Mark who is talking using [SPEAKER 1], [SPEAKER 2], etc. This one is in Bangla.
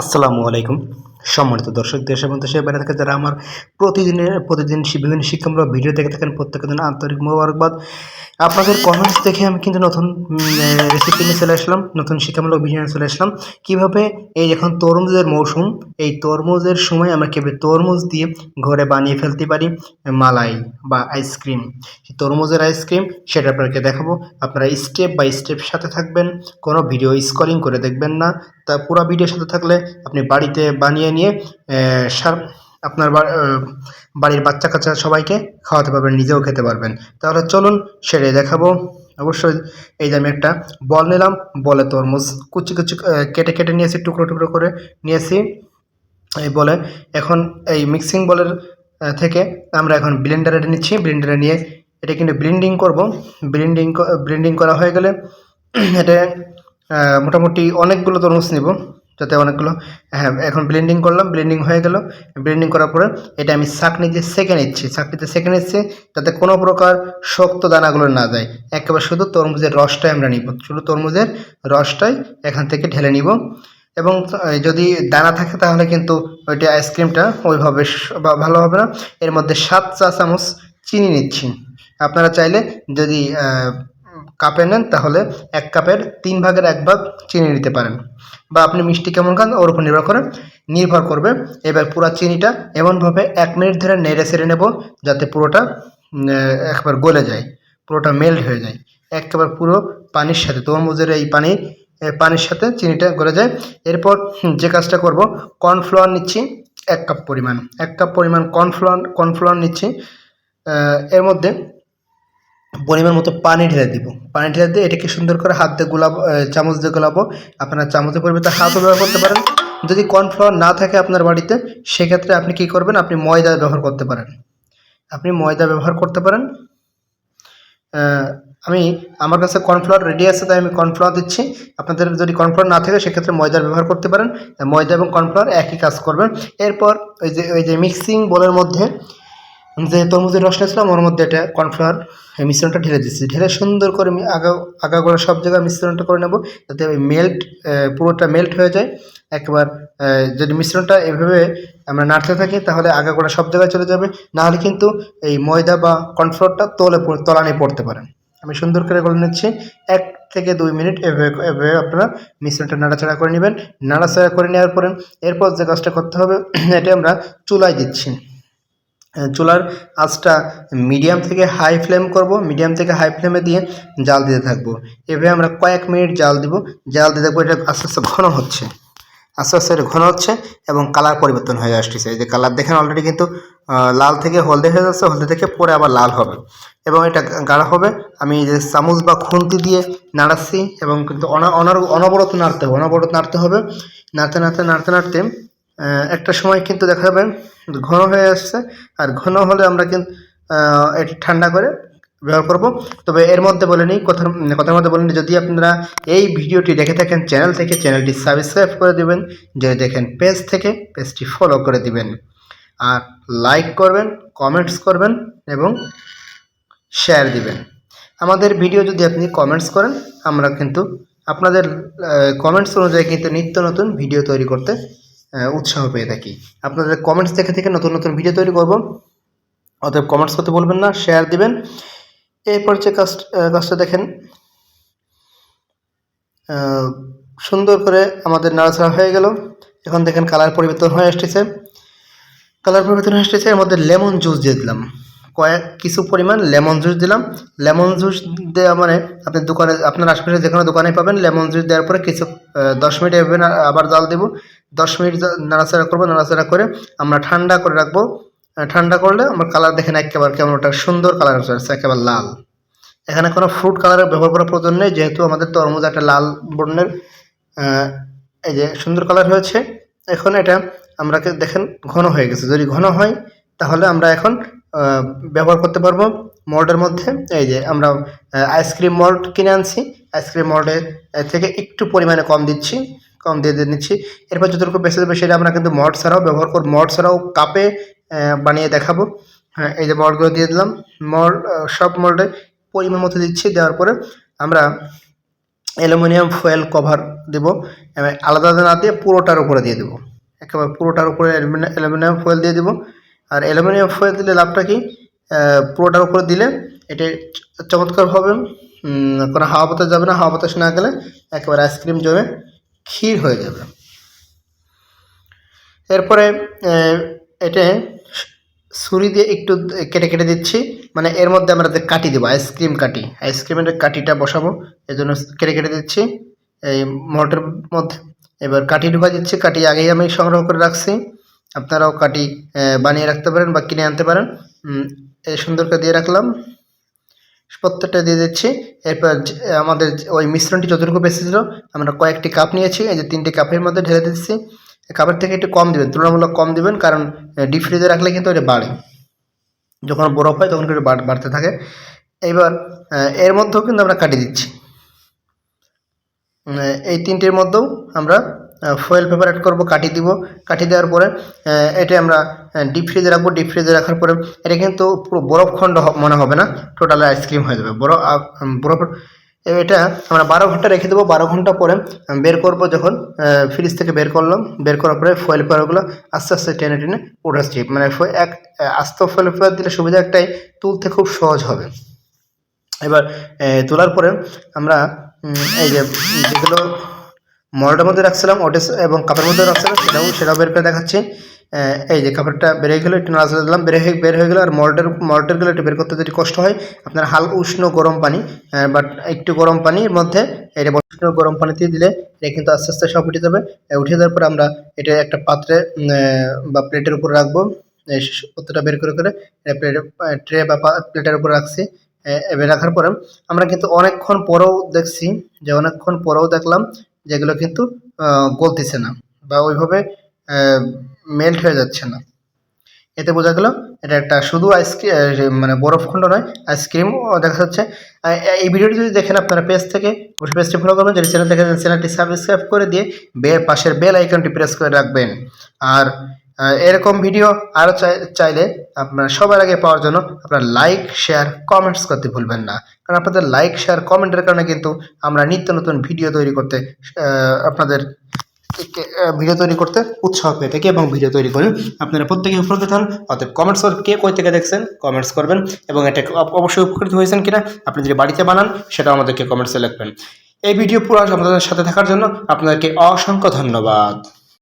[SPEAKER 1] আসসালামু আলাইকুম। সম্মানিত দর্শক, দেশ এবং দেশের বাইরে থেকে যারা আমার প্রতিদিনের, প্রতিদিন বিভিন্ন শিক্ষামূলক ভিডিও দেখে থাকেন, প্রত্যেকের জন্য আন্তরিক মোবারকবাদ। আপনাদের কমেন্টস দেখে আমি কিন্তু নতুন রেসিপি নিয়ে চলে আসলাম, নতুন শিক্ষামূলক ভিডিও নিয়ে চলে আসলাম। কীভাবে? এই এখন তরমুজের মৌসুম, এই তরমুজের সময় আমরা কীভাবে তরমুজ দিয়ে ঘরে বানিয়ে ফেলতে পারি? মালাই বা আইসক্রিম তরমুজের আইসক্রিম সেটা আপনাকে দেখাবো। আপনারা স্টেপ বাই স্টেপ সাথে থাকবেন, কোনো ভিডিও স্কলিং করে দেখবেন না। তা পুরো ভিডিওর সাথে থাকলে আপনি বাড়িতে বানিয়ে নিয়ে সার- আপনার বাড়ির বাচ্চা কাচ্চা সবাইকে খাওয়াতে পারবেন, নিজেও খেতে পারবেন। তাহলে চলুন সেটাই দেখাবো। অবশ্যই এই যে আমি একটা বল নিলাম, বলে তরমুজ কুচি কুচি কেটে কেটে নিয়েছি, টুকরো টুকরো করে নিয়েছি। এই বলে এখন এই মিক্সিং বলের থেকে আমরা এখন ব্লেন্ডারে নিচ্ছি। ব্লেন্ডারে নিয়ে এটা কিন্তু ব্লেন্ডিং করব। ব্লেন্ডিং ব্লেন্ডিং করা হয়ে গেলে এটা মোটামুটি অনেকগুলো তরমুজ নিব। যাতে অনেকগুলো হ্যাঁ এখন ব্লেন্ডিং করলাম ব্লেন্ডিং হয়ে গেল। ব্লেন্ডিং করার পরে এটা আমি ছাঁকনি দিয়ে সেঁকে নিচ্ছি। ছাঁকনিতে সেঁকে নিচ্ছি যাতে কোনো প্রকার শক্ত দানাগুলো না যায়। একেবারে শুধু তরমুজের রসটাই আমরা নিব। শুধু তরমুজের রসটাই এখান থেকে ঢেলে নিব। এবং যদি দানা থাকে তাহলে কিন্তু ওইটা আইসক্রিমটা ওইভাবে ভালো হবে না। এর মধ্যে সাত চা চামচ চিনি নিচ্ছি। আপনারা চাইলে যদি কাপে নেন তাহলে এক কাপের তিন ভাগের এক ভাগ চিনি নিতে পারেন। বা আপনি মিষ্টি কেমন খান, ওর উপর নির্ভর করে, নির্ভর করবে। এবার পুরো চিনিটা এমনভাবে এক মিনিট ধরে নেড়ে সেড়ে নেব, যাতে পুরোটা একবার গলে যায়, পুরোটা মেল্ট হয়ে যায়। একেবারে পুরো পানির সাথে তরমুজের এই পানি পানির সাথে চিনিটা গলে যায়। এরপর যে কাজটা করব, কর্নফ্লাওয়ার নিচ্ছি এক কাপ পরিমাণ, এক কাপ পরিমাণ কর্নফ্লাওয়ার কর্নফ্লাওয়ার নিচ্ছি। এর মধ্যে পরিমাণ মতো পানি ঢেলে দিব। পানি ঢেলে দিয়ে এটাকে সুন্দর করে হাত দিয়ে গোলাবো চামচ দিয়ে গোলাবো। আপনার চামচের পরিবর্তে হাতও ব্যবহার করতে পারেন। যদি কর্নফ্লাওয়ার না থাকে আপনার বাড়িতে, সেক্ষেত্রে আপনি কি করবেন? আপনি ময়দা ব্যবহার করতে পারেন। আপনি ময়দা ব্যবহার করতে পারেন। আমি, আমার কাছে কর্নফ্লাওয়ার রেডি আছে, তাই আমি কর্নফ্লাওয়ার দিচ্ছি। আপনাদের যদি কর্নফ্লাওয়ার না থাকে, সেক্ষেত্রে ময়দার ব্যবহার করতে পারেন। ময়দা এবং কর্নফ্লাওয়ার একই কাজ করবেন এরপর ওই যে ওই যে মিক্সিং বোলের মধ্যে যে তরমুজের রস নিয়েছিলাম, ওর মধ্যে এটা কর্নফ্লাওয়ার মিশ্রণটা ঢেলে দিচ্ছি ঢেলে সুন্দর করে আমি আগা আগা করে সব জায়গায় মিশ্রণটা করে নেব, যাতে মেল্ট পুরোটা মেল্ট হয়ে যায়। একবার যদি মিশ্রণটা এভাবে আমরা নাড়তে থাকি, তাহলে আগা করে সব জায়গায় চলে যাবে। নাহলে কিন্তু এই ময়দা বা কর্নফ্লাওয়ারটা তলে তলানি পড়তে পারে। আমি সুন্দর করে গলে নিচ্ছি। এক থেকে দুই মিনিট এভাবে এভাবে আপনারা মিশ্রণটা নাড়াচাড়া করে নেবেন। নাড়াচাড়া করে নেওয়ার পরে, এরপর যে কাজটা করতে হবে, এটা আমরা চুলায় দিচ্ছি। চুলার আঁচটা মিডিয়াম থেকে হাই ফ্লেম করব, মিডিয়াম থেকে হাই ফ্লেমে দিয়ে জাল দিতে থাকব। এভাবে আমরা কয়েক মিনিট জাল দিব, জাল দিয়ে দেখব এটা আস্তে আস্তে ঘন হচ্ছে। আস্তে আস্তে এটা ঘন হচ্ছে এবং কালার পরিবর্তন হয়ে আসতেছে। এই যে কালার দেখেন অলরেডি কিন্তু লাল থেকে হলদে হয়ে যাচ্ছে, হলদে থেকে পরে আবার লাল হবে। এবং এটা গাঢ় হবে। আমি যে চামচ বা খুন্তি দিয়ে নাড়াচ্ছি এবং কিন্তু অনবরত নাড়তে হবে, অনবরত নাড়তে হবে। নাড়তে নাড়তে নাড়তে নাড়তে একটা সময় কিন্তু দেখা যাবে ঘন হয়ে আসছে। আর ঘন হলে আমরা কিন্তু এটি ঠান্ডা করে ব্যবহার করব। তবে এর মধ্যে বলে নিই, কথার কথার মধ্যে বলে নিই, যদি আপনারা এই ভিডিওটি দেখে থাকেন, চ্যানেল থেকে চ্যানেলটি সাবস্ক্রাইব করে দিবেন, যদি দেখেন পেজ থেকে, পেজটি ফলো করে দিবেন। আর লাইক করবেন কমেন্টস করবেন এবং শেয়ার দিবেন। আমাদের ভিডিও যদি আপনি কমেন্টস করেন, আমরা কিন্তু আপনাদের কমেন্টস অনুযায়ী কিন্তু নিত্য নতুন ভিডিও তৈরি করতে উৎসাহ পেয়ে থাকি। আপনাদের কমেন্টস দেখে থেকে নতুন নতুন ভিডিও তৈরি করব। অতএব কমেন্টস করতে বলবেন না শেয়ার দিবেন। এরপর যে কাজ কাজটা দেখেন। সুন্দর করে আমাদের নাড়াচাড়া হয়ে গেল। এখন দেখেন কালার পরিবর্তন হয়ে আসতেছে। কালার পরিবর্তন হয়ে আসতেছে আমাদের লেমন জুস দিয়ে দিলাম। কয়েক কিছু পরিমাণ লেমন জুস দিলাম। লেমন জুস দেওয়া মানে আপনি দোকানে, আপনার আশেপাশে যে কোনো দোকানে পাবেন। লেমন জুস দেওয়ার পরে কিছু দশ মিনিট এভাবে আবার জাল দেবো। দশ মিনিট নাড়াচাড়া করব, নাড়াচাড়া করে আমরা ঠান্ডা করে রাখব। ঠান্ডা করলে আমার কালার দেখেন একেবারে কেমন ওটা সুন্দর কালার আসছে একেবারে লাল। এখানে কোনো ফ্রুট কালারের ব্যবহার করার প্রয়োজন নেই, যেহেতু আমাদের তরমুজ একটা লাল বর্ণের এই যে সুন্দর কালার হয়েছে। এখন এটা আমরা দেখেন ঘন হয়ে গেছে। যদি ঘন হয়, তাহলে আমরা এখন ব্যবহার করতে পারব মল্টের মধ্যে। এই যে আমরা আইসক্রিম মল্ট কিনে আনছি। আইসক্রিম মল্টের থেকে একটু পরিমাণে কম দিচ্ছি, কম দিয়ে দিয়ে নিচ্ছি। এরপর যতটুকু বেঁচে যাবে সেটা আমরা কিন্তু মড ছাড়াও ব্যবহার করব মড ছাড়াও কাপে বানিয়ে দেখাবো। হ্যাঁ এই যে মল্টগুলো দিয়ে দিলাম। মল্ট সব মল্টে পরিমাণ মতো দিচ্ছি। দেওয়ার পরে আমরা অ্যালুমিনিয়াম ফয়েল কভার দেবো। আলাদা আলাদা না দিয়ে পুরোটার উপরে দিয়ে দেবো। একেবারে পুরোটার উপরে অ্যালুমিনিয়াম ফয়েল দিয়ে দেবো। আর অ্যালুমিনিয়াম ফয়েল দিলে লাভটা কি? পুরোটার উপরে দিলে এটা চমৎকার হবে। কোনো হাওয়া বাতাস যাবে না, হাওয়া বাতাস না গেলে একেবারে আইসক্রিম জমে ক্ষীর হয়ে যাবে। এরপরে এটা ছুরি দিয়ে একটু কেটে কেটে দিচ্ছি। মানে এর মধ্যে আমরা কাটি দেবো আইসক্রিম কাটি আইসক্রিমের কাটিটা বসাবো এই জন্য কেটে কেটে দিচ্ছি। এই মল্টের মধ্যে এবার কাটি ঢুকা দিচ্ছি, কাটি আগেই আমি সংগ্রহ করে রাখছি। আপনারাও আহ, বানিয়ে রাখতে পারেন বা কিনে আনতে পারেন। এই সুন্দর করে দিয়ে রাখলাম। প্রত্যেকটা দিয়ে দিচ্ছি। এরপর আমাদের ওই মিশ্রণটি যতটুকু বেশি ছিল আমরা কয়েকটি কাপ নিয়েছি। এই যে তিনটি কাপের মধ্যে ঢেলে দিচ্ছি। কাপের থেকে একটু কম দেবেন তুলনামূলক কম দেবেন কারণ ডিপ ফ্রিজে রাখলে কিন্তু এটা বাড়ে। যখন বরফ হয় তখন কিন্তু বাড়তে থাকে। এবার এর মধ্যেও কিন্তু আমরা কাটিয়ে দিচ্ছি। এই তিনটির মধ্যেও আমরা ফয়েল পেপার অ্যাড করব, কাটি দিব। কাটি দেওয়ার পরে এটা আমরা ডিপ ফ্রিজে রাখব। ডিপ ফ্রিজে রাখার পরে, এটা কিন্তু পুরো বরফখণ্ড মনে হবে না। টোটাল আইসক্রিম হয়ে যাবে। বরফ বরফ এটা আমরা বারো ঘণ্টা রেখে দেবো। বারো ঘণ্টা পরে বের করব যখন ফ্রিজ থেকে বের করলাম। বের করার পরে ফয়েল পেপারগুলো আস্তে আস্তে টেনে টেনে উঠাচ্ছি মানে এক আস্ত ফয়েল পেপার দিলে সুবিধা একটাই, তুলতে খুব সহজ হবে। এবার তোলার পরে আমরা এই যে, যেগুলো মলটার মধ্যে রাখছিলাম ওটা এবং কাপের মধ্যে রাখছিলাম, সেটাও সেটাও বের করে দেখাচ্ছি। এই যে কাপড়টা বের হয়ে গেলো, একটু নাড়াচাড়া দিলাম, বের হয়ে বের হয়ে গেলো আর মল্টের মল্টেরগুলো একটু বের করতে যদি কষ্ট হয়, আপনার হালকা উষ্ণ গরম পানি বাট একটু গরম পানির মধ্যে এটা উষ্ণ গরম পানিতে দিলে এটা কিন্তু আস্তে আস্তে সব উঠে যাবে। উঠে যাওয়ার পর আমরা এটা একটা পাত্রে বা প্লেটের উপর রাখব। প্রত্যেকটা বের করে করে প্লেট ট্রে বা প্লেটের উপর রাখছি। এবার রাখার পরে আমরা কিন্তু অনেকক্ষণ পরেও দেখছি, যে অনেকক্ষণ পরেও দেখলাম যেগুলো কিন্তু গলতেছে না বা ওইভাবে মেল্ট হয়ে যাচ্ছে না। এতে বোঝা গেল এটা একটা শুধু আইসক্রিম মানে বরফখণ্ড নয় আইসক্রিম দেখা যাচ্ছে। এই ভিডিওটি যদি দেখেন আপনারা পেজ থেকে, অবশ্যই পেজটি ফলো করবেন, যদি চ্যানেল দেখেন চ্যানেলটি সাবস্ক্রাইব করে দিয়ে বে পাশের বেল আইকনটি প্রেস করে রাখবেন। আর এরকম ভিডিও আরও চাইলে আপনার সবার আগে পাওয়ার জন্য আপনার লাইক শেয়ার কমেন্টস করতে ভুলবেন না। কারণ আপনাদের লাইক শেয়ার কমেন্টের কারণে কিন্তু আমরা নিত্য নতুন ভিডিও তৈরি করতে আপনাদের ভিডিও তৈরি করতে উৎসাহ পেয়ে থাকি এবং ভিডিও তৈরি করি আপনারা প্রত্যেকে উপকৃত হন। অর্থাৎ কমেন্টস করে কে কই থেকে দেখছেন কমেন্টস করবেন এবং এটা অবশ্যই উপকৃত হয়েছেন কিনা, আপনি যদি বাড়িতে বানান, সেটাও আমাদেরকে কমেন্টসে লিখবেন। এই ভিডিও পুরো আমাদের সাথে থাকার জন্য আপনাদেরকে অসংখ্য ধন্যবাদ।